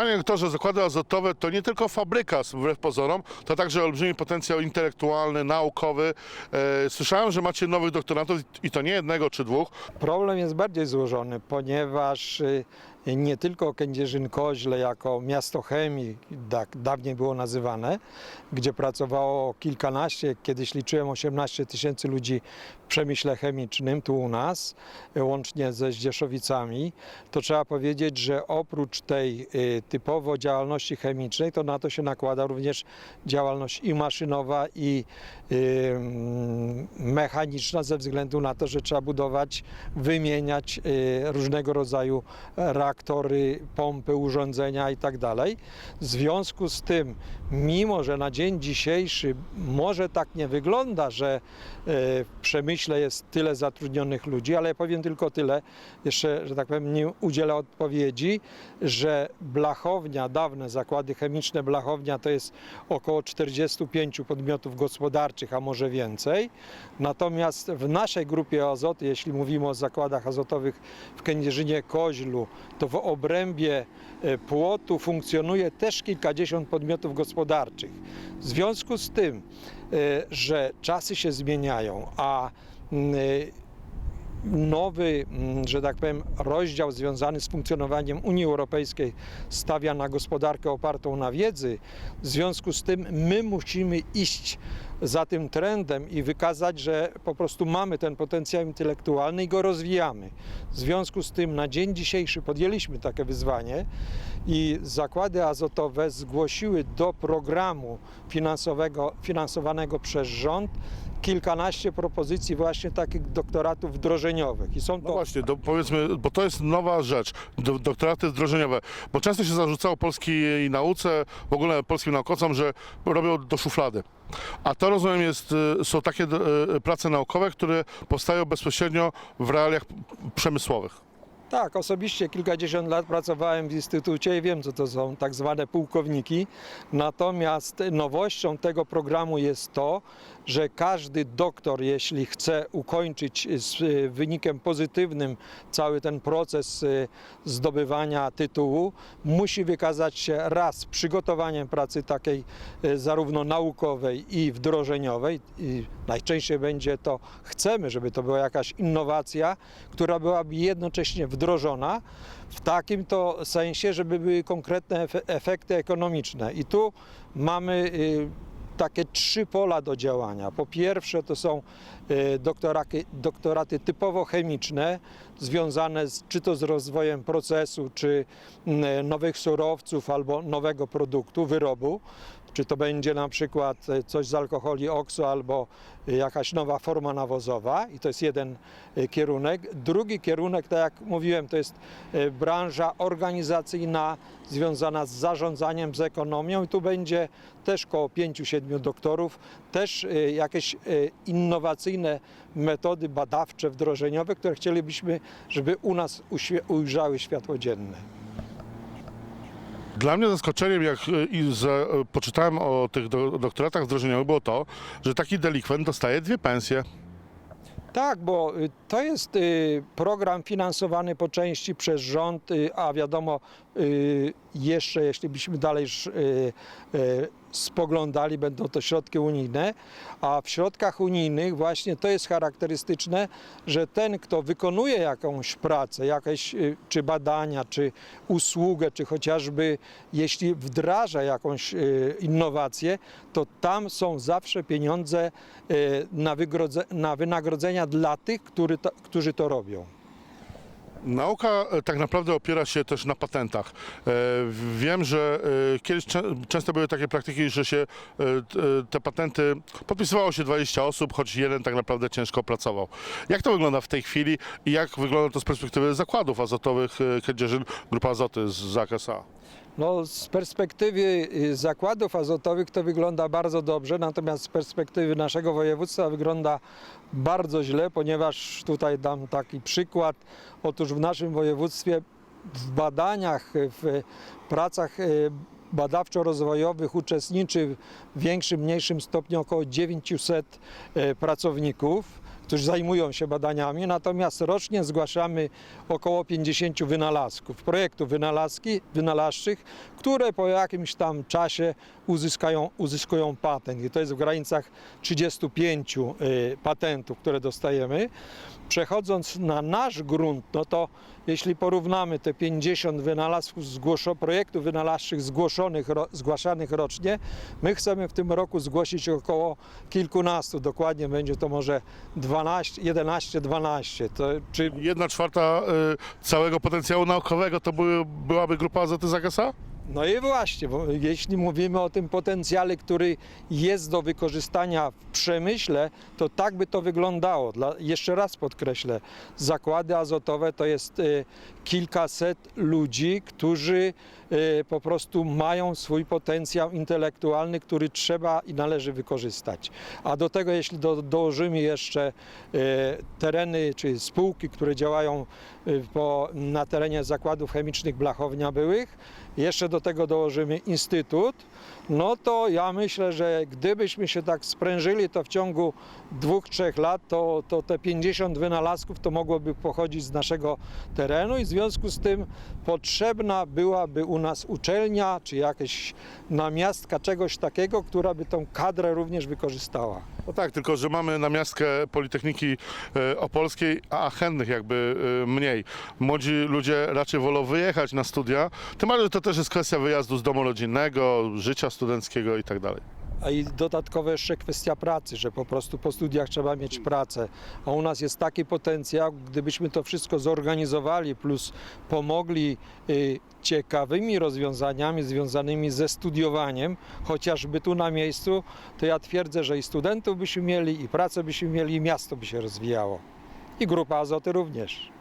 Panie doktorze, zakłady azotowe to nie tylko fabryka, wbrew pozorom, to także olbrzymi potencjał intelektualny, naukowy. E, Słyszałem, że macie nowych doktorantów i to nie jednego czy dwóch. Problem jest bardziej złożony, ponieważ y, nie tylko Kędzierzyn-Koźle jako miasto chemii, tak dawniej było nazywane, gdzie pracowało kilkanaście, kiedyś liczyłem 18 tysięcy ludzi w przemyśle chemicznym tu u nas, y, łącznie ze Zdzieszowicami, to trzeba powiedzieć, że oprócz tej typowo działalności chemicznej, to na to się nakłada również działalność i maszynowa, i mechaniczna, ze względu na to, że trzeba budować, wymieniać y, różnego rodzaju reaktory, pompy, urządzenia i tak. W związku z tym, mimo że na dzień dzisiejszy może tak nie wygląda, że y, w przemyśle jest tyle zatrudnionych ludzi, ale ja powiem tylko tyle, jeszcze, że tak powiem, nie udzielę odpowiedzi, że blachownia, dawne zakłady chemiczne blachownia to jest około 45 podmiotów gospodarczych, a może więcej. Natomiast w naszej grupie azoty, jeśli mówimy o zakładach azotowych w Kędzierzynie Koźlu, to w obrębie e, płotu funkcjonuje też kilkadziesiąt podmiotów gospodarczych. W związku z tym, e, że czasy się zmieniają, a mm, nowy, mm, że tak powiem, rozdział związany z funkcjonowaniem Unii Europejskiej stawia na gospodarkę opartą na wiedzy. W związku z tym my musimy iść za tym trendem i wykazać, że po prostu mamy ten potencjał intelektualny i go rozwijamy. W związku z tym na dzień dzisiejszy podjęliśmy takie wyzwanie i zakłady azotowe zgłosiły do programu finansowego, finansowanego przez rząd kilkanaście propozycji właśnie takich doktoratów wdrożeniowych. I są No to właśnie, do, powiedzmy, bo to jest nowa rzecz, do, doktoraty wdrożeniowe, bo często się zarzucało polskiej nauce, w ogóle polskim naukowcom, że robią do szuflady. A to rozumiem jest, y, są takie y, prace naukowe, które powstają bezpośrednio w realiach przemysłowych. Tak, osobiście kilkadziesiąt lat pracowałem w instytucie i wiem, co to są tak zwane pułkowniki. Natomiast nowością tego programu jest to, że każdy doktor, jeśli chce ukończyć z y, wynikiem pozytywnym cały ten proces y, zdobywania tytułu, musi wykazać się raz przygotowaniem pracy takiej y, zarówno naukowej i wdrożeniowej. I najczęściej będzie to, chcemy, żeby to była jakaś innowacja, która byłaby jednocześnie wdrożona w takim to sensie, żeby były konkretne efe- efekty ekonomiczne. I tu mamy takie trzy pola do działania. Po pierwsze to są y, doktoraty, doktoraty typowo chemiczne, związane z, czy to z rozwojem procesu, czy mm, nowych surowców albo nowego produktu, wyrobu. Czy to będzie na przykład y, coś z alkoholi okso albo jakaś nowa forma nawozowa i to jest jeden kierunek. Drugi kierunek, tak jak mówiłem, to jest branża organizacyjna związana z zarządzaniem, z ekonomią i tu będzie też około 5-7 doktorów, też y, jakieś y, innowacyjne metody badawcze, wdrożeniowe, które chcielibyśmy, żeby u nas ujrzały światło dzienne. Dla mnie zaskoczeniem, jak y, poczytałem o tych do, doktoratach wdrożeniowych, było to, że taki delikwent dostaje dwie pensje. Tak, bo y, to jest y, program finansowany po części przez rząd, y, a wiadomo, jeszcze jeśli byśmy dalej spoglądali, będą to środki unijne, a w środkach unijnych właśnie to jest charakterystyczne, że ten, kto wykonuje jakąś pracę, jakieś y, czy badania, czy usługę, czy chociażby jeśli wdraża jakąś y, innowację, to tam są zawsze pieniądze y, na, wynagrodzenia dla tych, który to, którzy to robią. Nauka e, tak naprawdę opiera się też na patentach. E, Wiem, że e, kiedyś czę- często były takie praktyki, że się te patenty podpisywało się 20 osób, choć jeden tak naprawdę ciężko pracował. Jak to wygląda w tej chwili i jak wygląda to z perspektywy zakładów azotowych Kędzierzyn, Grupa Azoty z Zakasa? No, z perspektywy y, zakładów azotowych to wygląda bardzo dobrze, natomiast z perspektywy naszego województwa wygląda bardzo źle, ponieważ tutaj dam taki przykład. Otóż w naszym województwie w badaniach, w pracach y, badawczo-rozwojowych uczestniczy w większym, mniejszym stopniu około 900 y, pracowników którzy zajmują się badaniami, natomiast rocznie zgłaszamy około 50 wynalazków, projektów wynalazki, wynalazczych, które po jakimś tam czasie uzyskają, uzyskują patent. I to jest w granicach 35 y, patentów, które dostajemy. Przechodząc na nasz grunt, no to jeśli porównamy te 50 wynalazków, zgłoszo, projektów wynalazczych zgłoszonych, ro, zgłaszanych rocznie, my chcemy w tym roku zgłosić około kilkunastu, dokładnie będzie to może 12, 11, 12. To, czy Jedna czwarta y, całego potencjału naukowego to były, byłaby grupa Azoty Zagasa? No i właśnie, bo jeśli mówimy o tym potencjale, który jest do wykorzystania w przemyśle, to tak by to wyglądało. Dla, jeszcze raz podkreślę, zakłady azotowe to jest y, kilkaset ludzi, którzy y, po prostu mają swój potencjał intelektualny, który trzeba i należy wykorzystać. A do tego, jeśli do, dołożymy jeszcze y, tereny czy spółki, które działają y, po, na terenie zakładów chemicznych Blachownia byłych, jeszcze do tego dołożymy instytut, no to ja myślę, że gdybyśmy się tak sprężyli, to w ciągu dwóch, trzech lat to, to te 50 wynalazków to mogłoby pochodzić z naszego terenu i w związku z tym potrzebna byłaby u nas uczelnia czy jakaś namiastka czegoś takiego, która by tą kadrę również wykorzystała. No tak, tylko że mamy namiastkę Politechniki e, Opolskiej, a chętnych jakby e, mniej. Młodzi ludzie raczej wolą wyjechać na studia, tym bardziej to też jest kwestia wyjazdu z domu rodzinnego, życia studenckiego i tak dalej. A i dodatkowo jeszcze kwestia pracy, że po prostu po studiach trzeba mieć pracę. A u nas jest taki potencjał, gdybyśmy to wszystko zorganizowali, plus pomogli y, ciekawymi rozwiązaniami związanymi ze studiowaniem, chociażby tu na miejscu, to ja twierdzę, że i studentów byśmy mieli, i pracę byśmy mieli, i miasto by się rozwijało. I grupa azoty również.